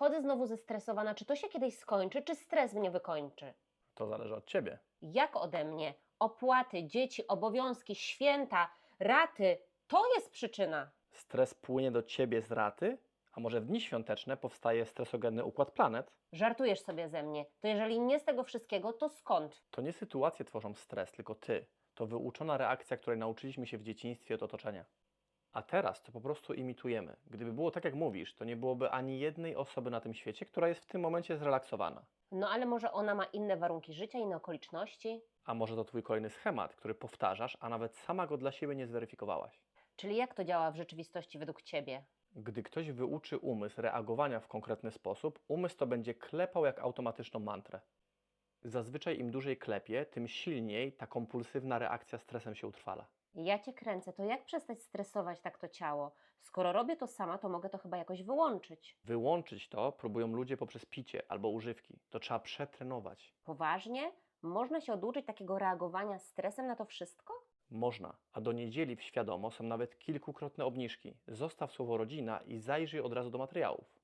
Chodzę znowu zestresowana. Czy to się kiedyś skończy, czy stres mnie wykończy? To zależy od ciebie. Jak ode mnie? Opłaty, dzieci, obowiązki, święta, raty. To jest przyczyna. Stres płynie do ciebie z raty, a może w dni świąteczne powstaje stresogenny układ planet? Żartujesz sobie ze mnie. To jeżeli nie z tego wszystkiego, to skąd? To nie sytuacje tworzą stres, tylko ty. To wyuczona reakcja, której nauczyliśmy się w dzieciństwie od otoczenia. A teraz to po prostu imitujemy. Gdyby było tak, jak mówisz, to nie byłoby ani jednej osoby na tym świecie, która jest w tym momencie zrelaksowana. No ale może ona ma inne warunki życia, inne okoliczności? A może to twój kolejny schemat, który powtarzasz, a nawet sama go dla siebie nie zweryfikowałaś. Czyli jak to działa w rzeczywistości według Ciebie? Gdy ktoś wyuczy umysł reagowania w konkretny sposób, umysł to będzie klepał jak automatyczną mantrę. Zazwyczaj im dłużej klepie, tym silniej ta kompulsywna reakcja stresem się utrwala. Ja Cię kręcę, to jak przestać stresować tak to ciało? Skoro robię to sama, to mogę to chyba jakoś wyłączyć. Wyłączyć to próbują ludzie poprzez picie albo używki. To trzeba przetrenować. Poważnie? Można się oduczyć takiego reagowania stresem na to wszystko? Można, a do niedzieli w świadomo są nawet kilkukrotne obniżki. Zostaw słowo rodzina i zajrzyj od razu do materiałów.